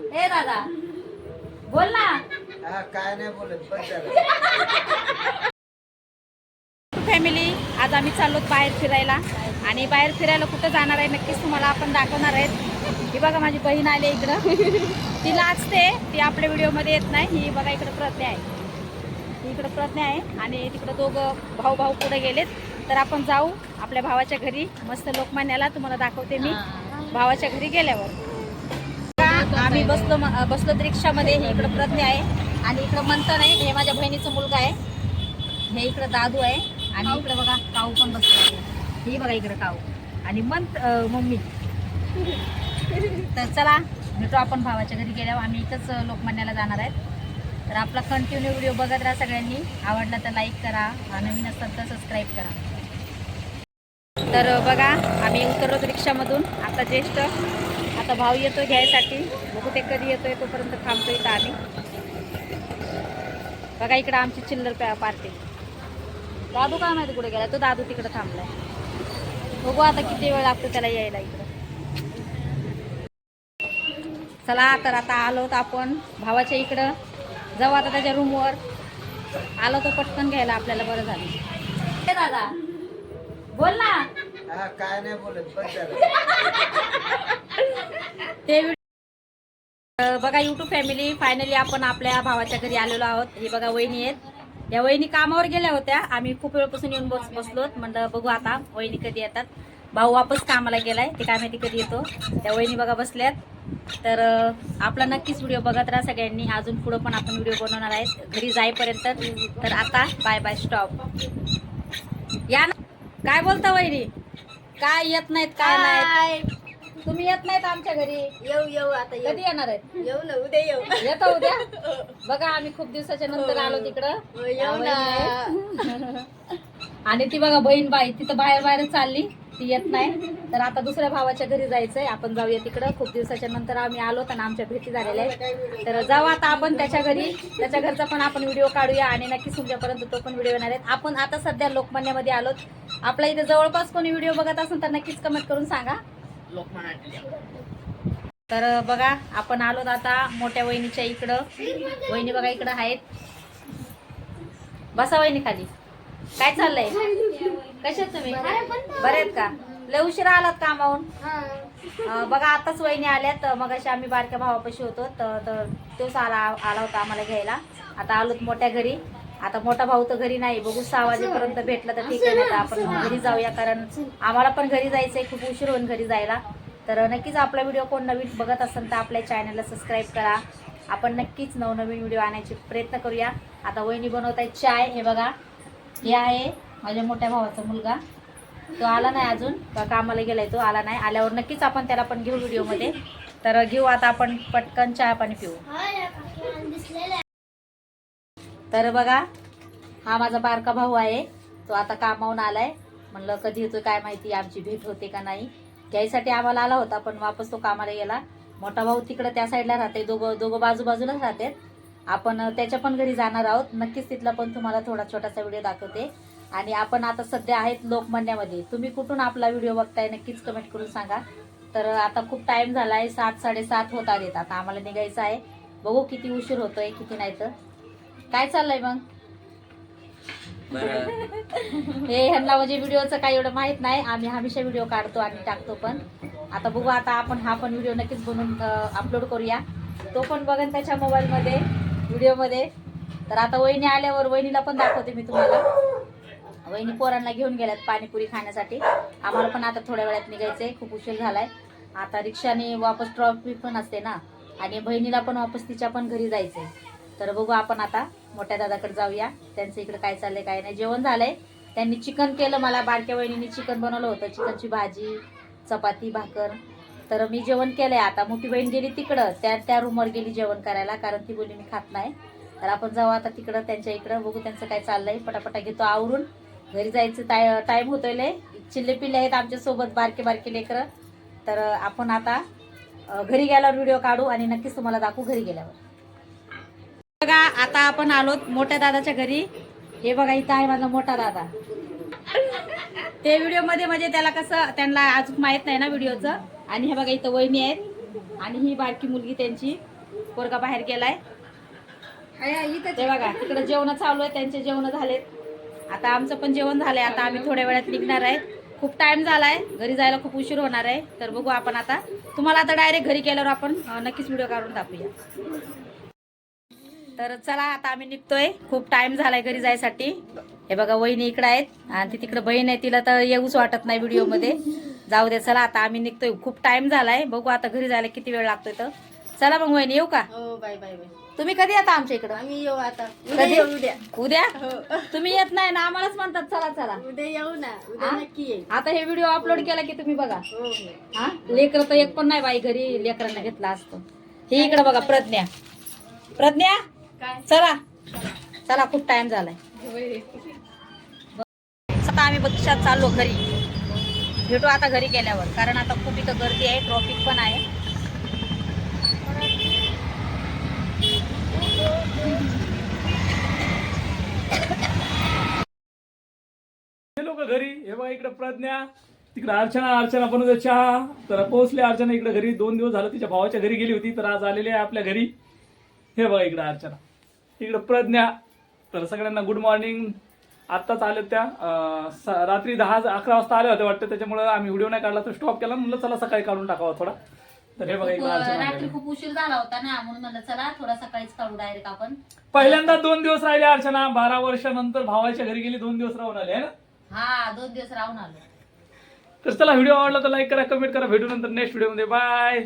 ए दादा. बोल ना. हा काय नाही बोलत फॅमिली आज आम्ही चाललो बाहेर फिरायला. आणि बाहेर फिरायला कुठं जाणार आहे नक्कीच तुम्हाला आपण दाखवणार आहेत. ही बघा माझी बहीण आली इकडं. ती लाचते ती आपल्या व्हिडिओमध्ये येत नाही. ही बघा इकडं प्रज्ञा आहे. ही इकडं प्रज्ञा आहे. आणि तिकडं दोघं भाऊ भाऊ पुढे गेलेत. तर आपण जाऊ आपल्या भावाच्या घरी. मस्त लोकमान्याला तुम्हाला दाखवते मी. भावाच्या घरी गेल्यावर. का आम्ही बसलो बसलो रिक्षामध्ये. हे इकडं प्रज्ञा आहे आणि इकडं मंथन आहे. हे माझ्या बहिणीचा मुलगा आहे. हे इकडं दादू आहे. आणि इकडं बघा काऊ पण बसतो हे बघा इकडं काऊ. आणि मंत अं, मम्मी. तर चला भेटू आपण भावाच्या घरी गेल्यावर. आम्ही इथंच लोकमान्याला जाणार आहेत. तर आपला कंटिन्यू व्हिडिओ बघत राहा सगळ्यांनी. आवडला तर लाईक करा. नवीन असतात तर सबस्क्राईब करा. तर बघा आम्ही उतरलो रिक्षामधून. आता ज्येष्ठ आता भाऊ येतो घ्यायसाठी. बघू ते कधी येतोय तोपर्यंत थांबतो इथं आम्ही. बघा इकडं आमची चिल्लर पॅ- पार्टी. दादू काय माहिती कुठे गेला? तो दादू तिकडे थांबलाय. बघू आता किती वेळ लागतो त्याला यायला इकडं. चला तर आता आलो तर आपण भावाच्या इकडं. जाऊ आता त्याच्या रूमवर आलो तो पटकन घ्यायला आपल्याला बरं झालं. दादा बोल ना. हा काय नाही बोलत बस ते व्हिडिओ बघा युट्यूब फॅमिली फायनली आपण आपल्या भावाच्या घरी आलेलो आहोत. हे बघा वहिनी आहेत. या वहिनी कामावर गेल्या होत्या. आम्ही खूप वेळपासून येऊन बस बसलो म्हणलं बघू आता वहिनी कधी येतात. भाऊ वापस कामाला गेलाय. ते काय माहिती कधी येतो. त्या वहिनी बघा बसल्यात. तर आपला नक्कीच व्हिडिओ बघत राहा सगळ्यांनी. अजून पुढं पण आपण व्हिडिओ बनवणार आहेत. घरी जाईपर्यंत. तर आता बाय बाय स्टॉप या ना. काय बोलता वहिनी? काय येत नाहीत काय नाहीत? तुम्ही येत नाहीत आमच्या घरी? येऊ येऊ आता येऊ. कधी येणार आहेत? येऊ ना उद्या येऊ. येतो उद्या? बघा आम्ही खूप दिवसाच्या नंतर आलो तिकडं. हो, येऊ ना. आणि ती बघा बहीण बाई तिथं बाहेर बाहेर चालली. ती येत नाही. तर आता दुसऱ्या भावाच्या घरी जायचंय. आपण जाऊया तिकडं. खूप दिवसाच्या नंतर आम्ही आलो तर आमच्या भेटी झालेल्या आहेत. तर जाऊ आता आपण त्याच्या घरी. त्याच्या घरचा पण आपण व्हिडिओ काढूया आणि नक्कीच तुमच्यापर्यंत तो पण व्हिडिओ येणार आहेत. आपण आता सध्या लोकमान्यामध्ये आलोत आपल्या इथे जवळपास कोणी व्हिडिओ बघत असेल तर नक्कीच कमेंट करून सांगा. तर बघा आपण आलोत आता मोठ्या वहिनीच्या इकडं. वहिनी बघा इकडं आहेत. बसा वहिनी खाली. काय चाललंय? कशात तुम्ही? बरे आहेत का? लय उशिरा आलात कामावून अं, बघा आताच वहिनी आल्यात. मग अशी आम्ही बारक्या भावापाशी होतो. तर तोच आला आला होता आम्हाला घ्यायला. आता आलोत मोठ्या घरी. आता मोठा भाऊ तर घरी नाही. बघू सहा वाजेपर्यंत भेटला तर ठीक आहे आपण घरी जाऊया. कारण आम्हाला पण घरी जायचंय. खूप उशीर होऊन घरी जायला. तर नक्कीच आपला व्हिडिओ कोण नवीन बघत असेल तर आपल्या चॅनलला सबस्क्राईब करा. आपण नक्कीच नवनवीन व्हिडिओ आणण्याचे प्रयत्न करूया. आता वहिनी बनवत आहे चाय. हे बघा हे आहे माझ्या मोठ्या भावाचा मुलगा. तो आला नाही अजून का कामाला गेलाय तो आला नाही. आल्यावर नक्कीच आपण त्याला पण घेऊ व्हिडिओमध्ये. तर घेऊ आता आपण पटकन चहा पाणी पिऊ. तर बघा हा माझा बारका भाऊ आहे. तो आता कामावून आलाय. म्हणलं कधी येतोय काय माहिती आमची भेट होते का नाही. घ्यायसाठी आम्हाला आला होता पण वापस तो कामाला गेला. मोठा भाऊ तिकडं त्या साईडला राहते दोघं दोघं बाजूबाजूलाच राहतात. आपण त्याच्या पण घरी जाणार आहोत. नक्कीच तिथला पण तुम्हाला थोडा छोटासा व्हिडिओ दाखवते. आणि आपण आता सध्या आहेत लोकमान्यामध्ये. तुम्ही कुठून आपला व्हिडिओ बघताय नक्कीच कमेंट करून सांगा. तर आता खूप टाइम झालाय. सात साडेसात होत आलेत. आता आम्हाला निघायचं आहे. बघू किती उशीर होतोय किती नाही तर. काय चाललंय मग? हे ह्यांना म्हणजे व्हिडिओचं काही एवढं माहीत नाही. आम्ही हमेशा व्हिडिओ काढतो आणि टाकतो पण. आता बघू आता आपण हा पण व्हिडिओ नक्कीच बनवून अपलोड करूया. तो पण बघन त्याच्या मोबाईलमध्ये. व्हिडिओमध्ये. तर आता वहिनी आल्यावर वहिनीला पण दाखवते मी तुम्हाला. वहिनी पोरांना घेऊन गेल्यात पाणीपुरी खाण्यासाठी. आम्हाला पण आता थोड्या वेळात निघायचं आहे खूप उशीर झालाय. आता रिक्षाने वापस ट्रॉफिक पण असते ना. आणि बहिणीला पण वापस तिच्या पण घरी जायचंय. तर बघू आपण आता मोठ्या दादाकडे जाऊया. त्यांचं इकडे काय चाललंय काय नाही. जेवण झालंय. त्यांनी चिकन केलं मला. बारक्या वहिनीने चिकन बनवलं होतं. चिकनची भाजी चपाती भाकर. तर मी जेवण केलं आहे आता. मोठी बहीण गेली तिकडं. त्या त्या रूमवर गेली जेवण करायला कारण ती बोली मी खात नाही. तर आपण जाऊ आता तिकडं त्यांच्या इकडं. बघू त्यांचं काय चाललंय. पटापटा घेतो आवरून. घरी जायचं टाय टाईम होतोय लय. चिल्ले पिल्ले आहेत आमच्यासोबत बारके बारके लेकरं. तर आपण आता घरी गेल्यावर व्हिडिओ काढू आणि नक्कीच तुम्हाला दाखवू घरी गेल्यावर. बघा आता आपण आलो मोठ्या दादाच्या घरी. हे बघा इथं आहे माझा मोठा दादा. ते व्हिडिओमध्ये म्हणजे त्याला कसं त्यांना अजून माहीत नाही ना व्हिडिओचं आणि हे बघा इथं वहिनी आहेत. आणि ही बारकी मुलगी त्यांची पोरगा बाहेर गेलाय. ते बघा तिकडे जेवण चालू आहे त्यांचे जेवण झालेत. आता आमचं पण जेवण झालंय आता आम्ही थोड्या वेळात निघणार आहे. खूप टाइम झालाय घरी जायला खूप उशीर होणार आहे. तर बघू आपण आता. तुम्हाला आता डायरेक्ट घरी गेल्यावर आपण नक्कीच व्हिडिओ काढून टाकूया. तर चला आता आम्ही निघतोय. खूप टाइम झालाय घरी जायसाठी. हे बघा वहिनी इकडे आहेत. आणि ती तिकडे बहीण आहे तिला तर येऊच वाटत नाही व्हिडिओमध्ये जाऊ दे चला आता आम्ही निघतोय. खूप टाइम झालाय. बघू आता घरी जायला किती वेळ लागतोय तर. चला मग वहिनी येऊ का? हो बाय बाय बाय. तुम्ही कधी येता आमच्या इकडं? आम्ही येऊ आता. उद्या कधी? येऊ उद्या. उद्या? हो. तुम्ही येत नाही ना आम्हालाच म्हणतात चला चला. उद्या येऊ ना. उद्या हा? नक्की येईल. आता हे व्हिडिओ अपलोड केला की तुम्ही बघा. हो हो. हा लेकर तर एक पण नाही बाई घरी लेकरांना घेतला असतो. हे इकडे बघा प्रज्ञा. प्रज्ञा काय? चला. चला खूप टाइम झालाय. आता आम्ही बक्षात चाललो घरी. भेटू आता घरी गेल्यावर. कारण आता खूप इथं गर्दी आहे ट्रॉफिक पण आहे. हे लोक घरी. हे बघा इकडे प्रज्ञा. तिकडे अर्चना अर्चना बनवते चहा. तर पोहोचले अर्चना इकडे घरी. दोन दिवस झालं तिच्या भावाच्या घरी गेली होती तर आज आलेली आहे आपल्या घरी. हे बघा इकडे अर्चना. इकडे प्रज्ञा. तर सगळ्यांना गुड मॉर्निंग आत्ताच आले त्या रात्री दहा अकरा वाजता आले होते वाटतं. त्याच्यामुळे आम्ही व्हिडिओ नाही काढला तर स्टॉप केला. म्हणलं चला सकाळी काढून टाकावा थोडा. तर हे बघा इकडे रात्री. खूप उशीर झाला होता ना म्हणून म्हणलं चला थोडा सकाळीच काढू डायरेक्ट आपण. पहिल्यांदा दोन दिवस राहिले अर्चना. बारा वर्षानंतर भावाच्या घरी गेली दोन दिवस राहून आले है ना? हा दोन दिवस राहून आलो. तर चला व्हिडिओ आवडला तर लाईक करा कमेंट करा. भेटू नंतर नेक्स्ट व्हिडिओमध्ये. बाय